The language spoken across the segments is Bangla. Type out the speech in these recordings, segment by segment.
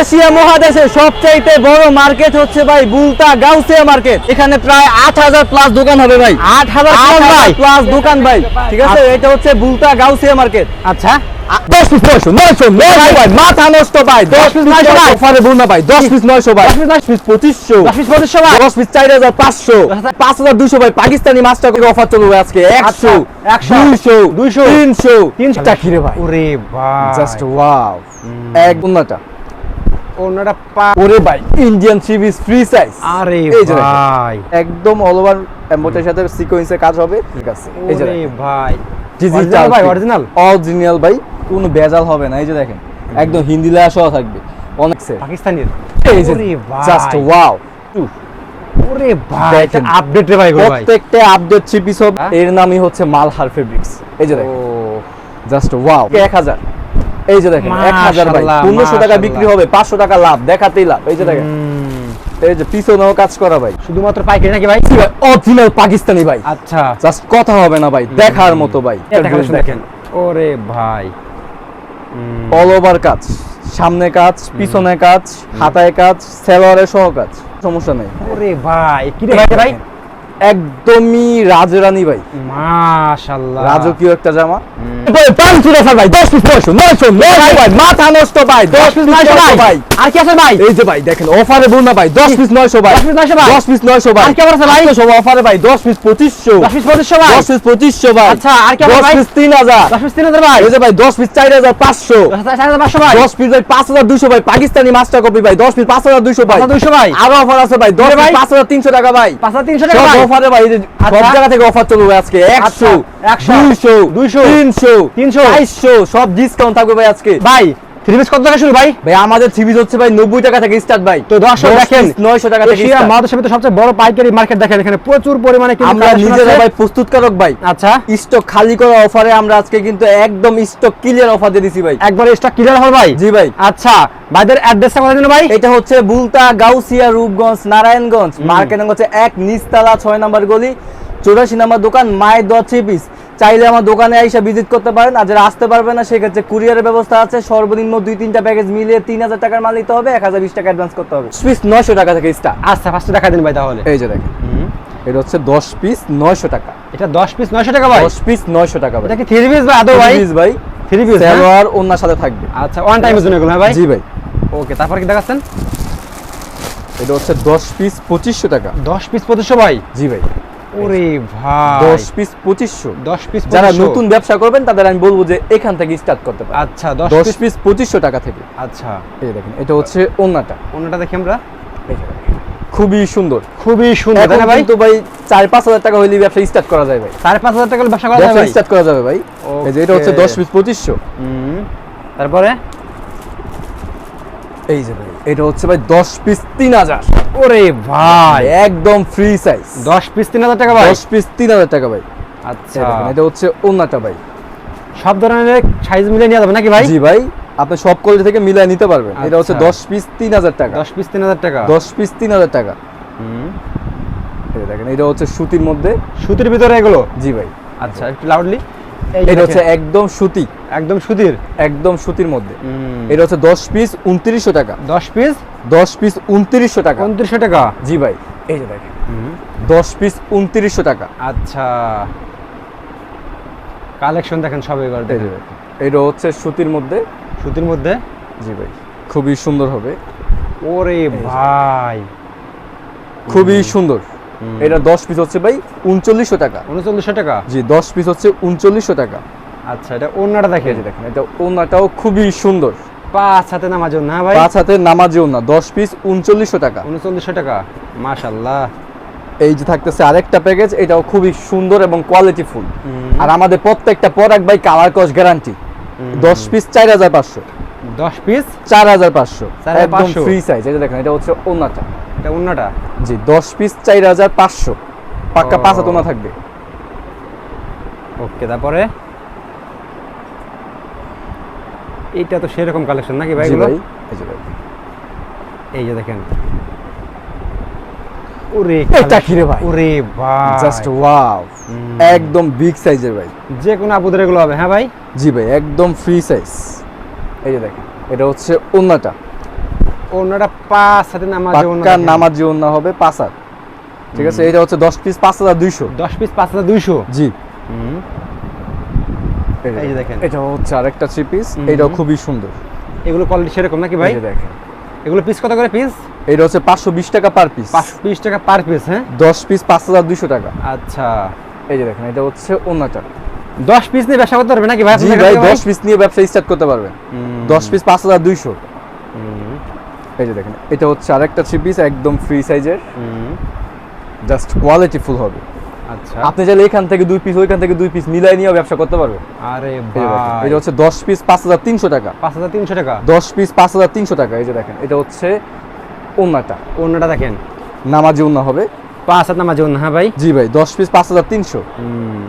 এশিয়া মহাদেশের সবচাইতে বড় মার্কেট হচ্ছে ভাই বুলতা গাউসিয়া মার্কেট। এখানে প্রায় আট হাজার প্লাস দোকান হবে ভাই। আট হাজার প্লাস দোকান ভাই। ঠিক আছে? এটা হচ্ছে বুলতা গাউসিয়া মার্কেট। আচ্ছা। দশ পিস নয়শো নয়শো নয়শো ভাই মাথা নষ্ট ভাই। দশ পিস নয়শো ভাই। অফারে বল না ভাই দশ পিস নয়শো ভাই। দশ পিস পঁচিশশো। দশ পিস পঁচিশশো ভাই। দশ পিস চার হাজার পাঁচশো। পাঁচ হাজার দুশো ভাই। পাকিস্তানি মাছটা অফার চলবে আজকে। একশো একশো, দুইশো দুইশো, তিনশো। তিনশো। টা খিরে ভাই। ওরে ভাই। জাস্ট ওয়াও এক গুণাটা ওরে ভাই ইন্ডিয়ান ফ্রি সাইজ আরে। ভাই। একদম অল ওভার এমবোটের সাথে সিকোয়েন্সের কাজ হবে। ঠিক আছে এই যে ভাই। ডিজিটাল ভাই অরিজিনাল অরিজিনাল ভাই কোনো ভেজাল হবে না এই যে দেখেন। একদম হিন্দি লেখা সহ থাকবে। অনেক পাকিস্তানের? এই যে ভাই। জাস্ট ওয়াও ওরে ভাই। আপডেট রে ভাই প্রত্যেকটা আপডেট থ্রি পিস হ্যাঁ? এর নামই হচ্ছে মালহার ফেব্রিক্স এই যে ও। দেখেন জাস্ট ওয়াও এক হাজার। এই যে দেখেন এক হাজার ভাই পনেরোশো টাকা বিক্রি হবে পাঁচশো টাকা লাভ দেখাতেই লাভ এই যে দেখেন। এই যে পিছনেও কাজ করা ভাই। শুধুমাত্র পাইকারি নাকি ভাই? অরিজিনাল পাকিস্তানি ভাই। আচ্ছা। জাস্ট কথা হবে না ভাই দেখার মতো ভাই। দেখেন ওরে ভাই। অল ওভার কাজ। সামনে কাজ পিছনে কাজ হাতায় কাজ সেলোয়ারের সহ কাজ। সমস্যা নেই। ওরে ভাই কি রে ভাই? ভাই একদমই রাজরানী ভাই মাশাআল্লাহ রাজকীয় একটা জামা হুম। ভাই দশ পিস নয়শো নয়শো নয়শো ভাই মাথা নষ্ট ভাই দশ পিস নয়শো ভাই আর কি আছে ভাই এই যে ভাই দেখেন অফারে বল না ভাই দশ পিস নয়শো ভাই 10 piece 900 ভাই? দশ পিস নয়শো ভাই আর কেমন আছে ভাই? সব অফারে ভাই দশ পিস পঁচিশশো দশ পিস পঁচিশশো ভাই দশ পিস পঁচিশশো ভাই আচ্ছা, আর কেমন দশ ভাই? পিস তিন হাজার দশ পিস তিন হাজার ভাই এই যে ভাই দশ পিস চার হাজার পাঁচশো দশ হাজার চার হাজার পাঁচশো ভাই দশ পিস ভাই পাঁচ হাজার দুশো ভাই পাকিস্তানি মাস্টার কপি ভাই দশ পিস পাঁচ হাজার দুশো ভাই পাঁচ হাজার দুইশো ভাই আরও অফার আছে ভাই দশ ভাই? ভাই পাঁচ হাজার তিনশো টাকা ভাই পাঁচ হাজার তিনশো টাকা ভাই অফারে বাইরে সব আচ্ছা। জায়গা থেকে অফার চলবে আজকে। একশো একশো, দুইশো দুইশো, তিনশো তিনশো, চারশো সব ডিসকাউন্ট থাকবে ভাই আজকে। ভাই থ্রি পিস কত টাকা শুরু ভাই? ভাই আমাদের হচ্ছে ভাই নব্বই টাকা থেকে স্টার্ট ভাই। তো দর্শক দেখেন নয়শো টাকা থেকে। মহাদেশের সবচেয়ে বড় পাইকারি মার্কেট দেখেন এখানে প্রচুর পরিমাণে কিন্তু আমরা নিজেরা ভাই প্রস্তুতকারক ভাই। আচ্ছা। স্টক খালি করা অফারে আমরা আজকে কিন্তু একদম স্টক ক্লিয়ার অফার দিয়ে দিছি ভাই। একবার স্টক ক্লিয়ার হবে ভাই? জি ভাই। আচ্ছা ভাইদের অ্যাড্রেসটা কথা দিন ভাই? এটা হচ্ছে বুলতা গাউসিয়া রূপগঞ্জ নারায়ণগঞ্জ। মার্কেট হচ্ছে এক নিচতলা ছয় নম্বর গলি চৌরাশি নম্বর দোকান মায়ের দোয়া থ্রি পিস চাইলে আমার দোকানে এসে ভিজিট করতে পারেন। আর যারা আসতে পারবে না সেক্ষেত্রে কুরিয়ারের ব্যবস্থা আছে। সর্বনিম্ন দুই তিনটা প্যাকেজ মিলিয়ে তিন হাজার টাকার মাল নিতে হবে। এক হাজার বিশ টাকা অ্যাডভান্স করতে হবে। পিস নয়শো টাকা থেকে স্টার্ট আচ্ছা ফার্স্টে দেখা দিন ভাই তাহলে। এই যে দেখেন। এটা হচ্ছে দশ পিস নয়শো টাকা। এটা দশ পিস নয়শো টাকা ভাই? দশ পিস নয়শো টাকা ভাই। এটা কি থ্রি পিস ভাই আদৌ ভাই? ভাই। থ্রি পিস সালোয়ার ওনার সাথে থাকবে। আচ্ছা ওয়ান টাইমের জন্য এগুলো হ্যাঁ ভাই? জি ভাই। ওকে তারপর কি দেখাচ্ছেন? এটা হচ্ছে দশ পিস পঁচিশশো টাকা। দশ পিস পঁচিশশো ভাই? জি ভাই। ওরে ভাই। দশ পিস পঁচিশশো। দশ পিস যারা নতুন ব্যবসা করবেন তাদের আমি বলব যে এখান থেকে স্টার্ট করতে পারেন। আচ্ছা দশ দশ পিস পিস পঁচিশশো টাকা থেকে। আচ্ছা। এই দেখেন এটা হচ্ছে ওন্নাটা। অন্যটা দেখি আমরা। খুবই সুন্দর। খুবই সুন্দর তাই ভাই? কিন্তু ভাই চার পাঁচ হাজার টাকা হইলে ব্যবসা স্টার্ট করা যায় ভাই। সাড়ে পাঁচ হাজার টাকা হলে ব্যবসা করা স্টার্ট করা যাবে ভাই। এই যে এটা হচ্ছে Okay. দশ পিস পঁচিশশো। হুম। তারপরে? এই যে ভাই এটা হচ্ছে ভাই দশ পিস তিন হাজার। ওরে ভাই। একদম ফ্রি সাইজ দশ পিস তিন হাজার টাকা ভাই? দশ পিস তিন হাজার টাকা ভাই। আচ্ছা। এটা হচ্ছে ওন্নাটা ভাই। সব ধরনের সাইজ মিলে নেওয়া যাবে নাকি ভাই? জি ভাই আপনি সব কোয়ালিটি থেকে মিলাই নিতে পারবেন। এটা হচ্ছে আচ্ছা। দশ পিস তিন হাজার টাকা। দশ পিস তিন হাজার টাকা? দশ পিস তিন হাজার টাকা। হুম। দেখেন এটা হচ্ছে সুতির মধ্যে। সুতির ভিতরে এগুলো? জি ভাই। আচ্ছা একটু লাউডলি এটা হচ্ছে একদম সুতি। একদম সুতির? একদম সুতির মধ্যে। এটা হচ্ছে দশ পিস উনত্রিশশো টাকা। দশ পিস? দশ পিস উনত্রিশশো টাকা। উনত্রিশশো টাকা? জি ভাই এই যে দেখেন। দশ পিস উনত্রিশশো টাকা। আচ্ছা। কালেকশন দেখেন সব এবার। এটা হচ্ছে সুতির মধ্যে। সুতির মধ্যে? জি ভাই খুবই সুন্দর হবে। ওরে ভাই। খুবই সুন্দর। এটা দশ পিস হচ্ছে ভাই উনচল্লিশশো টাকা। উনচল্লিশশো টাকা? জি দশ পিস হচ্ছে উনচল্লিশশো টাকা। আচ্ছা এটা অন্যটা দেখে এই যে দেখেন। এটা ওনাটাও খুবই সুন্দর। পাঁচ হাতে হ্যাঁ ভাই? পাঁচ নামাজেও না দশ পিস উনচল্লিশশো টাকা। উনচল্লিশশো টাকা মাশাল্লাহ এই যে থাকতেছে আরেকটা প্যাকেজ এটাও খুবই সুন্দর এবং কোয়ালিটি ফুল আর আমাদের প্রত্যেকটা প্রোডাক্ট বাই কালার কস গ্যারান্টি দশ পিস চার হাজার পাঁচশো। দশ পিস চার হাজার পাঁচশো। 4,500 একদম ফ্রি সাইজ এটা দেখেন এটা হচ্ছে ওনাটা এটা অন্যটা জি দশ পিস চার হাজার পাঁচশো। পাক্কা ও। পাঁচ হাত থাকবে। ওকে তারপরে? এইটা তো সেরকম কালেকশন নাকি ভাই এগুলো? এই যে দেখেন। ওরে এটা কি রে ভাই? ওরে ভাই। জাস্ট ওয়াও একদম বিগ সাইজের ভাই। যে কোনো আপুদের এগুলো হবে হ্যাঁ ভাই? জি ভাই একদম ফ্রি সাইজ এই যে দেখেন এটা হচ্ছে ওন্নাটা। ওনাটা পাঁচ হাতে নামাজ পাক্কা নামাজি ওন্না হবে পাঁচ হাত। ঠিক আছে এটা হচ্ছে দশ পিস পাঁচ হাজার দুইশো। দশ পিস পাঁচ হাজার দুইশো? জি। এই যে দেখেন। এটা হচ্ছে আরেকটা থ্রি পিস। এটাও খুবই সুন্দর। এগুলো কোয়ালিটি সেরকম নাকি ভাই? এই দেখেন। এগুলো পিস কত করে পিস এটা হচ্ছে পাঁচশো বিশ টাকা পার পিস পাঁচশো বিশ টাকা পার পিস হ্যাঁ? দশ পিস পাঁচ হাজার দুইশো টাকা। আচ্ছা। এই যে দেখেন এটা হচ্ছে অন্যটা দশ পিস নিয়ে ব্যবসা করতে পারবে নাকি ভাই? জি আপনার ভাই কাছে দশ পিস নিয়ে ব্যবসা স্টার্ট করতে হুম, দশ পিস পাঁচ হাজার দুইশো। হুম, এই যে দেখেন এটা হচ্ছে আরেকটা থ্রি পিস একদম ফ্রি সাইজের হুম, জাস্ট কোয়ালিটি ফুল হবে। আচ্ছা। আপনি চাইলে এখান থেকে দুই পিস ওইখান থেকে দুই পিস মিলাই নিয়ে ব্যবসা করতে পারবেন। আরে ভাই। এটা হচ্ছে দশ পিস পাঁচ হাজার তিনশো টাকা। পাঁচ হাজার তিনশো টাকা? দশ পিস পাঁচ হাজার তিনশো টাকা এই যে দেখেন এটা হচ্ছে ওন্নাটা। অন্যটা দেখেন। নামাজি ওন্না হবে। পাঁচ হাজার নামাজ অন্য হ্যাঁ ভাই? জি ভাই দশ পিস পাঁচ হাজার তিনশো। হুম।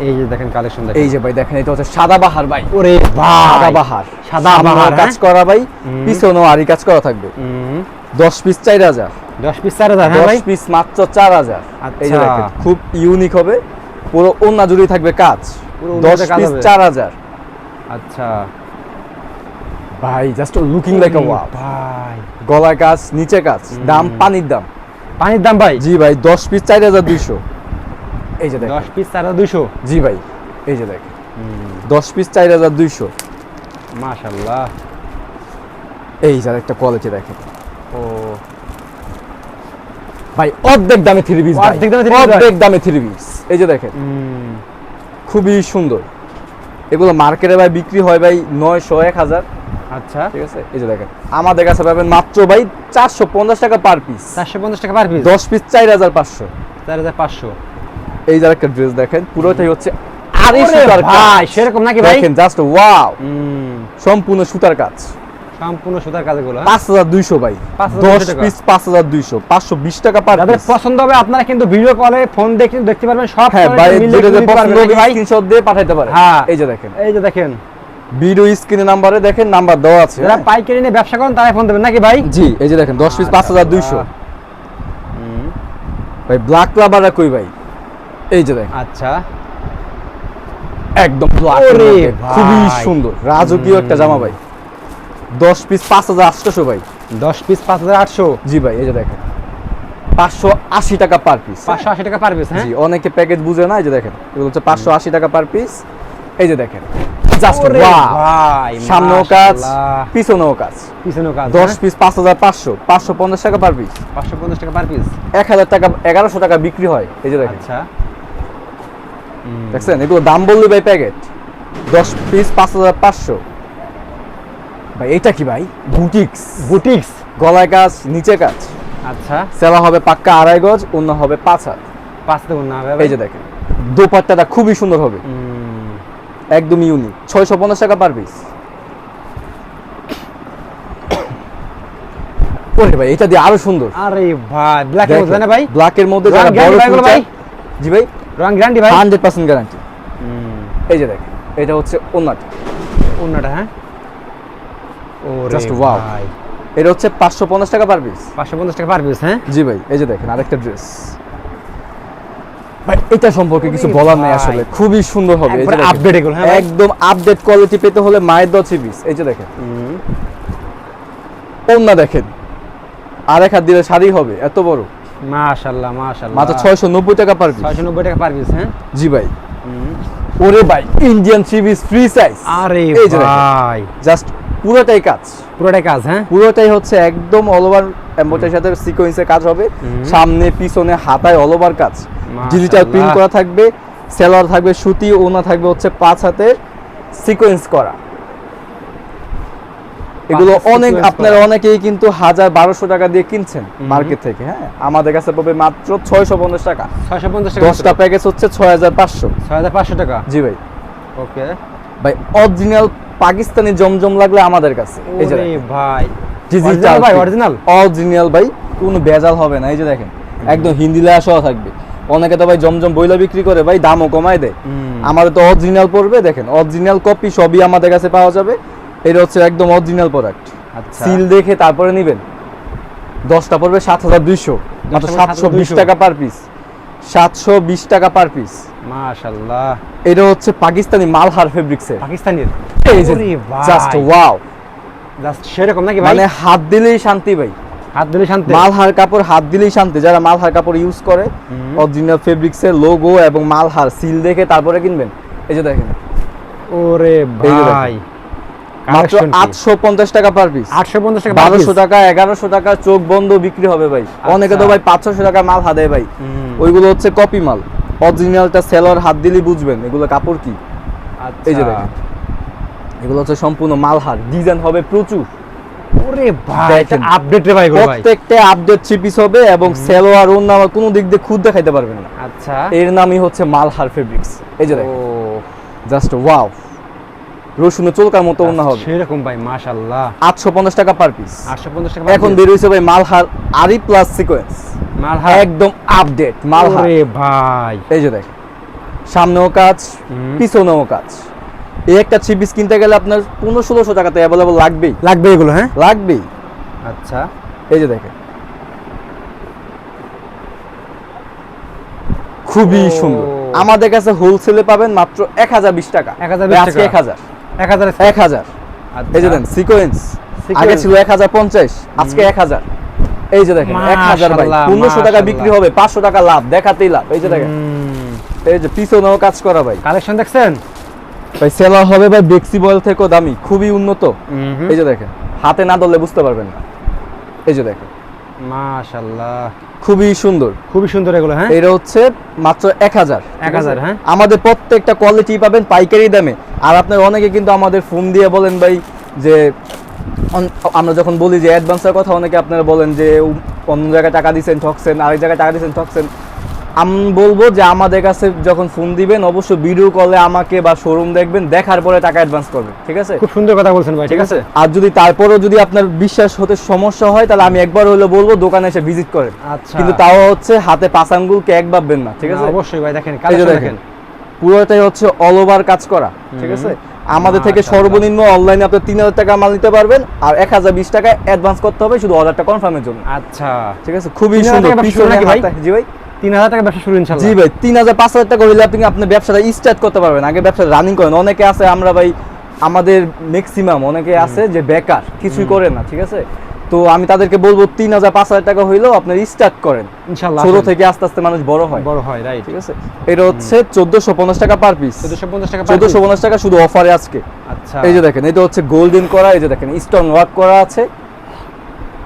এই যে দেখেন কালেকশন দেখেন। এই যে ভাই দেখেন এটা হচ্ছে সাদা বাহার ভাই। ওরে সাদা বাহার। সাদা বাহার, কাজ হ্যাঁ? করা ভাই। পিছনেও কাজ করা থাকবে। হুম, দশ পিস পিস হ্যাঁ পিস মাত্র চার হাজার। এই যে আচ্ছা। দেখেন খুব ইউনিক হবে। পুরো অন্য জুড়ে থাকবে কাজ। পুরো দশ ওড়নাতে কাজ পিস হবে। চার হাজার। আচ্ছা। ভাই জাস্ট লুকিং লাইক আ ভাই। গলায় কাজ নিচে কাজ দাম পানির দাম। পানির দাম ভাই? জি ভাই দশ পিস চার হাজার দুইশো। এই যে দেখেন। দশ পিস চার হাজার দুইশো? জি ভাই এই যে দেখেন। দশ পিস চার হাজার দুইশো। মাশাল্লাহ। এই যার একটা কোয়ালিটি দেখেন। ও। ভাই অর্ধেক দামে থ্রি পিস অর্ধেক দামে? অর্ধেক দামে থ্রি পিস এই যে দেখেন। খুবই সুন্দর। এগুলো মার্কেটে ভাই বিক্রি হয় ভাই নয়শো এক হাজার। আচ্ছা। ঠিক আছে? এই যে দেখেন। আমাদের কাছে পাবেন মাত্র ভাই চারশো পঞ্চাশ টাকা পার পিস চারশো পঞ্চাশ টাকা পার পিস দশ পিস চার হাজার পাঁচশো। চার হাজার পাঁচশো। এই যার একটা ড্রেস দেখেন পুরোটাই হচ্ছে ওরে সুতার ভাই, সেরকম নাকি ভাই? দেখেন জাস্ট ওয়াও সম্পূর্ণ সুতার কাজ। সম্পূর্ণ সুতার কাজগুলো হ্যাঁ? পাঁচ হাজার দুইশো ভাই। 5,200 দশ পিস পাঁচ হাজার দুইশো পাঁচশো বিশ টাকা পার যাদের পছন্দ হবে আপনারা কিন্তু ভিডিও কলে ফোন দেখে দেখতে পারবেন সব হ্যাঁ ভাই যেটা যে পছন্দ ভাই? স্ক্রিনশট দিয়ে পাঠাইতে পারে। হ্যাঁ। এই যে দেখেন। এই যে দেখেন। ভিডিও স্ক্রিনে নাম্বারে দেখেন নাম্বার দেওয়া আছে। যারা পাইকারি নিয়ে ব্যবসা করেন তারাই ফোন দেবেন নাকি ভাই? জি এই যে দেখেন দশ পিস পাঁচ হাজার দুইশো। হুম, ভাই ব্ল্যাক রাবাররা কই ভাই? এই যে দেখেন। আচ্ছা। একদম খুবই সুন্দর। রাজকীয় একটা জামা ভাই। দশ পিস পাঁচ হাজার আটশোশো ভাই। দশ পিস পাঁচ হাজার আটশো? জি ভাই এই যে দেখেন। পাঁচশো আশি টাকা পার পিস পাঁচশো আশি টাকা পার পিস হ্যাঁ? জি অনেকে প্যাকেজ বুঝে না এই যে দেখেন। এগুলো হচ্ছে পাঁচশো আশি টাকা পার পিস এই যে দেখেন। জাস্ট ভাই সামনেও কাজ পিছনেও কাজ। পিছনেও কাজ দশ হ্যাঁ? পিস পাঁচ হাজার পাঁচশো পাঁচশো পঞ্চাশ টাকা পার পিস পাঁচশো পঞ্চাশ টাকা পার পিস এক হাজার টাকা এগারোশো টাকা বিক্রি হয়। এই যে দেখেন। আচ্ছা। দেখছেন? এগুলো দাম বললে ভাই প্যাকেট দশ পিস পাঁচ হাজার পাঁচশো। ভাই এটা কি ভাই? বুটিক্স বুটিক্স গলায় কাজ নিচে কাজ। আচ্ছা। সেলা হবে পাক্কা আড়াই গজ অন্য হবে পাঁচ হাত। পাঁচ দেখুন না হবে এই যে দেখেন দোপাট্টাটা খুবই সুন্দর হবে। একদম ইউনিক ছয়শো পঞ্চাশ টাকা পার পিস ওরে ভাই এটা দিয়ে আরও সুন্দর। আরে ভাই ব্ল্যাক এর মধ্যে না ভাই? ব্ল্যাকের মধ্যে যারা বড় জি ভাই? রং গ্যারান্টি ভাই? হান্ড্রেড পার্সেন্ট গ্যারান্টি এই যে দেখেন এটা হচ্ছে ওনাটা হ্যাঁ? wow. ভাই। এটা হচ্ছে পাঁচশো পঞ্চাশ টাকা পার পিস পাঁচশো পঞ্চাশ টাকা পার পিস হ্যাঁ? জি ভাই এই যে দেখেন আরেকটা ড্রেস ভাই এটা সম্পর্কে কিছু বলার নেই আসলে। খুবই সুন্দর হবে একবারে এগুলো, হ্যাঁ একদম আপডেট কোয়ালিটি পেতে হলে মায়ের দশ পিস এই যে দেখেন। ওন্না দেখেন। আর এক হাত দিলে শাড়ি হবে এত বড়। মাশাআল্লাহ মাশাআল্লাহ। মাত্র ছয়শো নব্বই টাকা পার পিস ছয়শো নব্বই টাকা পার পিস হ্যাঁ? জি ভাই। ওরে ভাই ইন্ডিয়ান থ্রি ফ্রি সাইজ আরে ভাই। জাস্ট পুরোটাই কাজ। পুরোটাই কাজ হ্যাঁ? পুরোটাই হচ্ছে একদম অল ওভার এম্বোটার সাথে সিকোয়েন্সের কাজ হবে। সামনে পিছনে হাতায় অল ওভার কাজ। ডিজিটাল প্রিন্ট করা থাকবে সেলার থাকবে সুতি ওনা থাকবে হচ্ছে পাঁচ হাতে সিকোয়েন্স করা। এগুলো অনেক আপনারা অনেকেই কিন্তু হাজার বারোশো টাকা দিয়ে কিনছেন মার্কেট থেকে হ্যাঁ? আমাদের কাছে পাবে মাত্র ছয়শো পঞ্চাশ টাকা। ছয়শো পঞ্চাশ টাকা দশটা প্যাকেজ হচ্ছে ছয় হাজার পাঁচশো। ছয় হাজার পাঁচশো টাকা? জি ভাই। ওকে। ভাই অরিজিনাল পাকিস্তানি জমজম লাগলে আমাদের কাছে। এই যে ভাই। ডিজিটাল ভাই, original? অরিজিনাল ভাই কোনো ভেজাল হবে না। এই যে দেখেন একদম হিন্দি লেখা সহ থাকবে। অনেকে তো ভাই জমজম বইলা বিক্রি করে ভাই দামও কমায় দেয়। আমাদের তো অরিজিনাল পড়বে দেখেন। অরিজিনাল কপি সবই আমাদের কাছে পাওয়া যাবে। এটা হচ্ছে একদম অরিজিনাল প্রোডাক্ট সিল দেখে তারপরে নেবেন। দশটা পড়বে সাত হাজার দুইশো। মাত্র সাতশো বিশ টাকা পার পিস সাতশো বিশ টাকা পার পিস মাশাআল্লাহ। এটা হচ্ছে পাকিস্তানি মালহার ফেব্রিক্সের পাকিস্তানের? এই যে জাস্ট ওয়াও জাস্ট সেরকম নাকি মানে হাত দিলেই শান্তি ভাই। হাত দিলে শান্তি? মালহার কাপড় হাত দিলেই শান্তি। যারা মালহার কাপড় ইউজ করে। অরিজিনাল ফেব্রিক্স এর লোগো এবং মালহার সিল দেখে তারপরে কিনবেন। এই যে দেখেন। ওরে। ভাই। মাত্র আটশো পঞ্চাশ টাকা পার পিস আটশো পঞ্চাশ টাকা বারোশো টাকা এগারোশো টাকা চোখ বন্ধ বিক্রি হবে ভাই। অনেকে তো ভাই পাঁচশো টাকা মাল হাতে ভাই। ওইগুলো হচ্ছে কপি মাল। অরিজিনালটা সেলর হাত দিলেই বুঝবেন এগুলো কাপড় কি। এই যে আচ্ছা। দেখেন এগুলো হচ্ছে সম্পূর্ণ মালহার ডিজাইন হবে প্রচুর। ওরে ভাই। আপডেট রে ভাই প্রত্যেকটা আপডেট থ্রি পিস হবে এবং সেলোয়ার অন্য আমার কোনো দিক দিয়ে খুদ দেখাইতে পারবেন না। আচ্ছা। এর নামই হচ্ছে মালহার ফেব্রিক্স এই যে ও। দেখেন জাস্ট ওয়াও রসুনের চুলকার মতো অন্য হবে। সেরকম ভাই মাশাআল্লাহ। আটশো পঞ্চাশ টাকা পার পিস আটশো পঞ্চাশ টাকা এখন বের হয়েছে ভাই মালহার আরি প্লাস সিকোয়েন্স মাল হাত একদম আপডেট মালহার। ভাই। এই যে দেখেন সামনেও কাজ পিছনেও কাজ। এই একটা থ্রি পিস কিনতে গেলে আপনার পনেরো ষোলোশো টাকাতে অ্যাভেলেবল লাগবেই। লাগবে এগুলো হ্যাঁ? লাগবেই। আচ্ছা। এই যে দেখেন। খুবই সুন্দর। আমাদের কাছে হোলসেলে পাবেন মাত্র এক হাজার বিশ টাকা। 1020 আজকে টাকা। এক হাজার। এক হাজার এক হাজার। আচ্ছা। এই যে দেন সিকোয়েন্স আগে ছিল এক হাজার পঞ্চাশ আজকে এক হাজার। এই যে দেখেন এক হাজার ভাই পনেরোশো টাকা বিক্রি হবে পাঁচশো টাকা লাভ দেখাতেই লাভ। এই যে দেখেন। এই যে পিছনেও কাজ করা ভাই। কালেকশন দেখছেন? ভাই হবে ভাই বেক্সি বয়েল থেকেও দামি খুবই উন্নত। এই যে দেখেন হাতে না ধরলে বুঝতে পারবেন না। এই যে দেখেন। মাশাআল্লাহ। খুবই সুন্দর। খুবই সুন্দর এগুলো হ্যাঁ? এটা হচ্ছে মাত্র এক হাজার। 1000, হ্যাঁ। আমাদের প্রত্যেকটা কোয়ালিটি পাবেন পাইকারি দামে। আর আপনার অনেকে কিন্তু আমাদের ফোন দিয়ে বলেন ভাই যে আমরা যখন বলি যে অ্যাডভান্সের কথা অনেকে আপনারা বলেন যে অন্য জায়গায় টাকা দিচ্ছেন ঠকছেন আরেক জায়গায় টাকা দিচ্ছেন ঠকছেন। আমি বলব যে আমাদের কাছে যখন ফোন দিবেন অবশ্যই ভিডিও কলে আমাকে বা শোরুম দেখবেন দেখার পরে টাকা অ্যাডভান্স করবেন ঠিক আছে? খুব সুন্দর কথা বলছেন ভাই ঠিক আছে? আর যদি তারপরেও যদি আপনার বিশ্বাস হতে সমস্যা হয় তাহলে আমি একবার হলে বলব দোকানে এসে ভিজিট করেন। আচ্ছা। কিন্তু তাও হচ্ছে হাতে পাঁচ আঙ্গুলকে এক ভাববেন না ঠিক আছে? অবশ্যই ভাই দেখেন দেখেন পুরোটাই হচ্ছে অল ওভার কাজ করা ঠিক আছে? আমাদের থেকে সর্বনিম্ন অনলাইনে আপনি তিন হাজার টাকা মাল নিতে পারবেন আর এক হাজার বিশ টাকা অ্যাডভান্স করতে হবে শুধু অর্ডারটা কনফার্মের জন্য। আচ্ছা। ঠিক আছে? খুবই সুন্দর? জি ভাই? তিন হাজার টাকা ব্যবসা শুরু ইনশাল্লাহ। জি ভাই তিন হাজার পাঁচ হাজার টাকা হইলে আপনি আপনার ব্যবসাটা স্টার্ট করতে পারবেন। আগে ব্যবসা রানিং করেন। অনেকে আছে আমরা ভাই আমাদের ম্যাক্সিমাম অনেকে আছে যে বেকার কিছুই করে না ঠিক আছে? তো আমি তাদেরকে বলব তিন হাজার পাঁচ হাজার টাকা হইলেও আপনার স্টার্ট করেন। ইনশাল্লাহ ছোট থেকে আস্তে আস্তে মানুষ বড় হয়। বড় হয় রাইট ঠিক আছে? এটা হচ্ছে চোদ্দশো পঞ্চাশ টাকা পার পিস চোদ্দশো পঞ্চাশ টাকা চোদ্দশো পঞ্চাশ টাকা শুধু অফারে আজকে। আচ্ছা। এই যে দেখেন এটা হচ্ছে গোল্ডেন করা এই যে দেখেন স্টোন ওয়ার্ক করা আছে।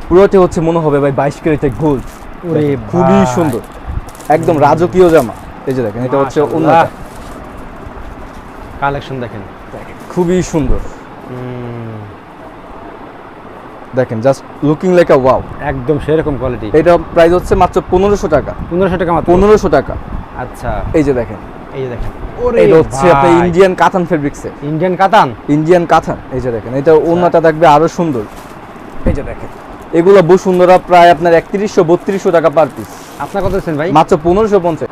পুরোটি হচ্ছে মনে হবে ভাই বাইশ ক্যারেটের গোল্ড খুবই সুন্দর। একদম রাজকীয় জামা। এই যে দেখেন এটা হচ্ছে অন্য কালেকশন দেখেন। খুবই সুন্দর। দেখেন just looking like a wow একদম সেরকম কোয়ালিটি এটা প্রাইস হচ্ছে মাত্র পনেরোশো টাকা। পনেরোশো টাকা মাত্র? পনেরোশো টাকা। আচ্ছা। এই যে দেখেন। এই যে দেখেন। এটা হচ্ছে আপনার ইন্ডিয়ান কাতান ফেব্রিক্সে ইন্ডিয়ান কাতান? ইন্ডিয়ান কাতান। এই যে দেখেন এটা আচ্ছা। ওন্নাটা থাকবে আরও সুন্দর। এই যে দেখেন। এগুলো বসুন্ধরা প্রায় আপনার একত্রিশশো বত্রিশশো টাকা পার পিস আপনার কত দিচ্ছেন ভাই? মাত্র পনেরোশো পঞ্চাশ।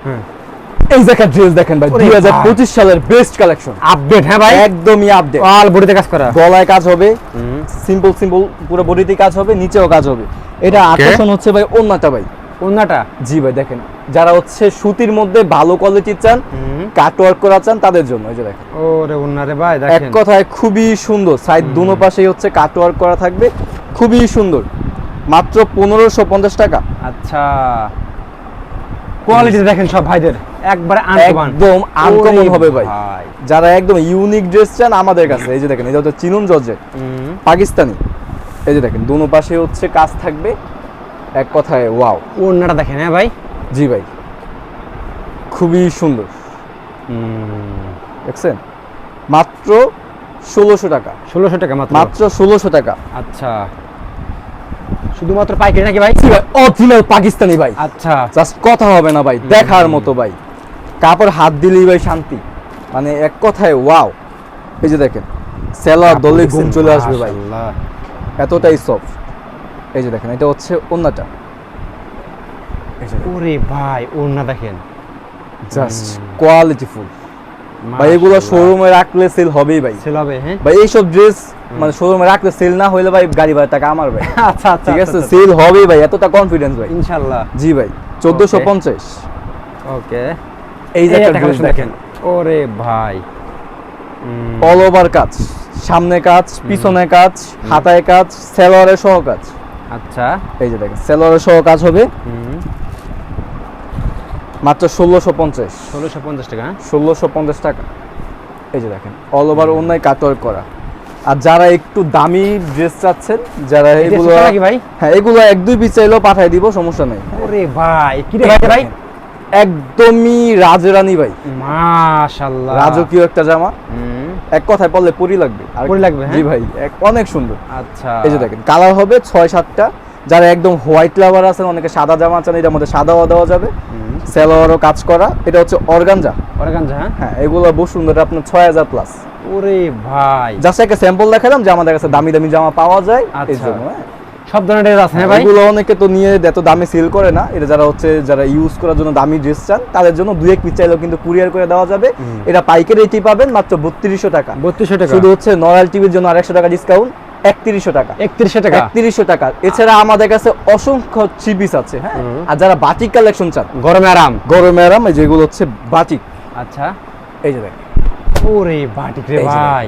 এই দেখেন ড্রেস দেখেন ভাই দুই হাজার পঁচিশ সালের বেস্ট কালেকশন আপডেট হ্যাঁ ভাই? একদমই আপডেট অল বডিতে কাজ করা। গলায় কাজ হবে সিম্পল সিম্পল পুরো বডিতে কাজ হবে নিচেও কাজ হবে। এটা আকর্ষণ হচ্ছে ভাই ওন্নাটা ভাই। ওন্নাটা জি ভাই দেখেন। যারা হচ্ছে সুতির মধ্যে ভালো কোয়ালিটির চান কাট ওয়ার্ক করা চান তাদের জন্য এই যে দেখেন। ওরে ভাই এক কথায় খুবই সুন্দর। সাইড দুনো পাশেই হচ্ছে কাট ওয়ার্ক করা থাকবে খুবই সুন্দর। মাত্র পনেরোশো পঞ্চাশ টাকা। আচ্ছা। কোয়ালিটি দেখেন সব ভাইদের একবারে একদম আনকমন হবে ভাই। যারা একদম ইউনিক ড্রেস চান আমাদের কাছে এই যে দেখেন এটা হচ্ছে চিনুন জর্জেট পাকিস্তানি। এই যে দেখেন দুনো পাশে হচ্ছে কাজ থাকবে এক কথায় ওয়াও ওন্নাটা দেখেন হ্যাঁ ভাই? জি ভাই। খুবই সুন্দর। দেখছেন? মাত্র ষোলোশো টাকা। ষোলোশো টাকা মাত্র ষোলোশো টাকা। আচ্ছা। শুধুমাত্র পাইকারি নাকি ভাই? অরিজিনাল পাকিস্তানি ভাই। আচ্ছা। জাস্ট কথা হবে না ভাই দেখার মতো ভাই। কাপড় হাত দিলেই ভাই শান্তি। মানে এক কথায় ওয়াও এই যে দেখেন সেলার দলিক সিন চলে আসবে ভাই। এতটাই সফট এই যে দেখেন এটা হচ্ছে যে ওরে ভাই ওন্না দেখেন। জাস্ট কোয়ালিটিফুল ভাই এগুলো শোরুমে রাখলে সেল হবেই ভাই। সেল হবে হ্যাঁ? ভাই এইসব ড্রেস মানে শোরুমে রাখলে সেল না হইলে ভাই গাড়ি ভাড়া টাকা আমার ভাই। আচ্ছা আচ্ছা ঠিক আছে? সেল হবেই ভাই এতটা কনফিডেন্স ভাই। ইনশাআল্লাহ জি ভাই চোদ্দশো পঞ্চাশ। ওকে। এই যে একটা দেখেন। ওরে ভাই। অল ওভার কাজ। সামনে কাজ পিছনে কাজ হাতায় কাজ সেলোয়ারের সহ কাজ। আচ্ছা। এই যে দেখেন সেলোয়ারের সহ কাজ হবে। মাত্র ষোলোশো পঞ্চাশ। ষোলোশো পঞ্চাশ টাকা হ্যাঁ? ষোলোশো পঞ্চাশ টাকা। এই যে দেখেন অল ওভার অন্যায় কাটওয়ার্ক করা। আর যারা একটু দামি ড্রেস চাচ্ছেন যারা এগুলো ভাই? হ্যাঁ এগুলো এক দুই পিস চাইলেও পাঠাই দিব সমস্যা নেই। ওরে ভাই কি রে ভাই? একদমই রাজরানী ভাই। মাশাআল্লাহ। রাজকীয় একটা জামা। এক কথায় বললে পরি লাগবে। আর পরী লাগবে, হ্যাঁ? জি ভাই এক- অনেক সুন্দর। আচ্ছা। এই যে দেখেন কালার হবে ছয় সাতটা। যারা একদম হোয়াইট লাভার আছেন অনেকে সাদা জামা চান এটার মধ্যে সাদাও দেওয়া যাবে। সেলোয়ারও কাজ করা। এটা হচ্ছে অর্গানজা অর্গানজা হ্যাঁ? হ্যাঁ এগুলো বহু সুন্দর আপনার ছয় হাজার প্লাস ওরে ভাই। জাস্ট একটা স্যাম্পল দেখালাম যে আমাদের কাছে দামি দামি জামা পাওয়া যায় এই আচ্ছা। জন্য হ্যাঁ। সব ধরনের ড্রেস আছে ভাই? এগুলো অনেকে তো নিয়ে এত দামে সেল করে না। এটা যারা হচ্ছে যারা ইউজ করার জন্য দামি ড্রেস চান তাদের জন্য দুই এক পিস চাইলেও কিন্তু কুরিয়ার করে দেওয়া যাবে। এটা পাইকারি রেটই পাবেন মাত্র বত্রিশশো টাকা। বত্রিশশো টাকা। শুধু হচ্ছে নরাল টিভির জন্য আরেকশো টাকা ডিসকাউন্ট একত্রিশশো টাকা। একত্রিশশো টাকা। একত্রিশশো টাকা। এছাড়া আমাদের কাছে অসংখ্য থ্রি আছে হ্যাঁ। আর যারা বাটিক কালেকশন চান গরমে আরাম। গরমে আরাম যেগুলো হচ্ছে বাটিক আচ্ছা। এই যে দেখেন। ওরে বাটিক রে ভাই।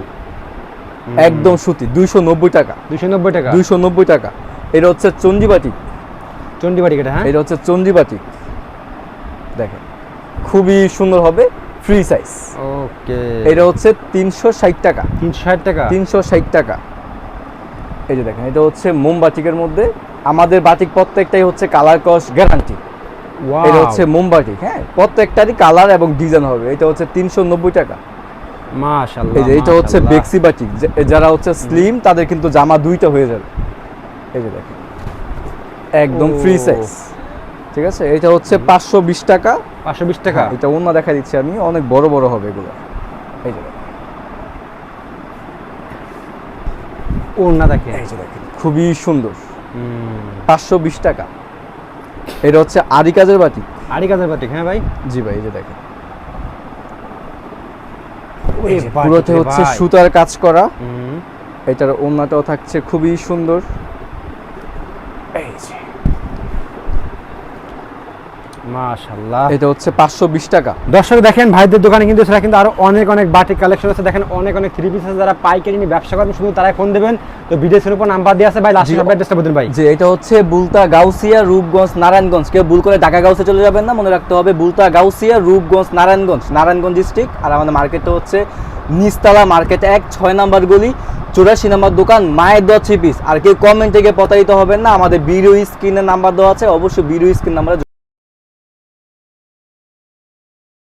একদম সুতি দুইশো নব্বই টাকা। দুশো নব্বই টাকা? দুইশো নব্বই টাকা। এটা হচ্ছে চন্ডি বাটিক চন্ডি বাটিক এটা হ্যাঁ? এটা হচ্ছে চন্ডি বাটিক দেখেন খুবই সুন্দর হবে ফ্রি সাইজ ওকে। এটা হচ্ছে তিনশো ষাট টাকা। তিনশো ষাট টাকা? তিনশো ষাট টাকা। এই যে দেখেন এটা হচ্ছে মোম বাটিকের মধ্যে। আমাদের বাটিক প্রত্যেকটাই হচ্ছে কালার কস গ্যারান্টি এটা হচ্ছে মোম বাটিক হ্যাঁ? প্রত্যেকটারই কালার এবং ডিজাইন হবে। এটা হচ্ছে তিনশো নব্বই টাকা। মাশাআল্লাহ এই যে এটা হচ্ছে। বেক্সি বাটিক। যারা হচ্ছে স্লিম তাদের কিন্তু জামা দুইটা হয়ে যাবে। এই যে দেখেন। একদম ফ্রি সাইজ ঠিক আছে? এটা হচ্ছে পাঁচশো বিশ টাকা। 520 টাকা? হ্যাঁ, এটা অন্য দেখা দিচ্ছি আমি। অনেক বড় বড় হবে এগুলো। এই যে দেখেন, ওড়না দেখে এই যে দেখেন খুবই সুন্দর। হুম। পাঁচশো বিশ টাকা। এটা হচ্ছে আরি কাজের বাটি আড়ি কাজের বাটিক হ্যাঁ ভাই? জি ভাই এই যে দেখেন। বাটিক পুরোতে হচ্ছে সুতার কাজ করা। এটার ওন্নাটাও থাকছে খুবই সুন্দর এই যে মাশাআল্লাহ। এটা হচ্ছে পাঁচশো বিশ টাকা। দর্শক দেখেন ভাইদের দোকানে কিন্তু এছাড়া কিন্তু আরও অনেক অনেক বাটিক কালেকশন আছে। দেখেন অনেক অনেক থ্রি পিস আছে। যারা পাইকারি নিয়ে ব্যবসা করবেন শুধু তারাই ফোন দেবেন। তো ভিডিওর উপর নাম্বার দিয়ে আছে। ভাই লাস্ট নাম্বার অ্যাড্রেসটা বলুন ভাই। যে এটা হচ্ছে বুলতা গাউসিয়া রূপগঞ্জ নারায়ণগঞ্জ। কেউ ভুল করে ঢাকা গাউসে চলে যাবেন না মনে রাখতে হবে। বুলতা গাউসিয়া রূপগঞ্জ নারায়ণগঞ্জ নারায়ণগঞ্জ ডিস্ট্রিক্ট আর আমাদের মার্কেটটা হচ্ছে নিস্তালা মার্কেট এক ছয় নাম্বার গলি চুরাশি নাম্বার দোকান মায়ের থ্রি পিস আর কেউ কমেন্টে গিয়ে প্রতারিত হবেন না। আমাদের ভিডিও স্ক্রিনের নাম্বার দেওয়া আছে। অবশ্যই ভিডিও স্ক্রিন নাম্বারে